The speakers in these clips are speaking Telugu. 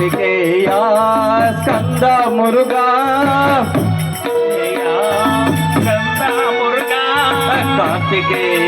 கார்த்திகேயா கந்த முருகா. கார்த்திகேயா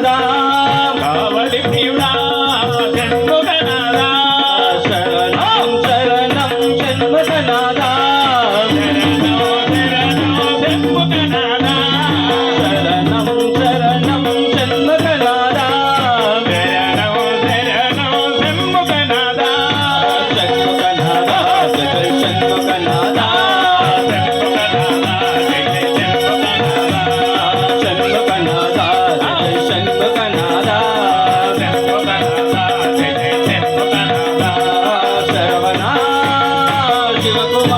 గణదా కావలి ప్రియుడా చండు గణదా శరణం శరణం జన్మ గణదా Canada. శివకుమార్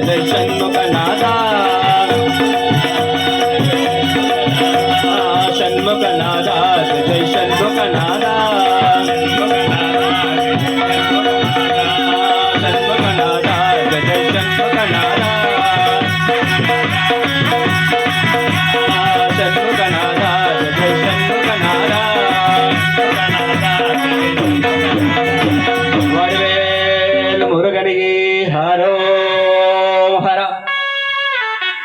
षण्मुखनाथ षण्मुखनाथ जय षण्मुखनाथ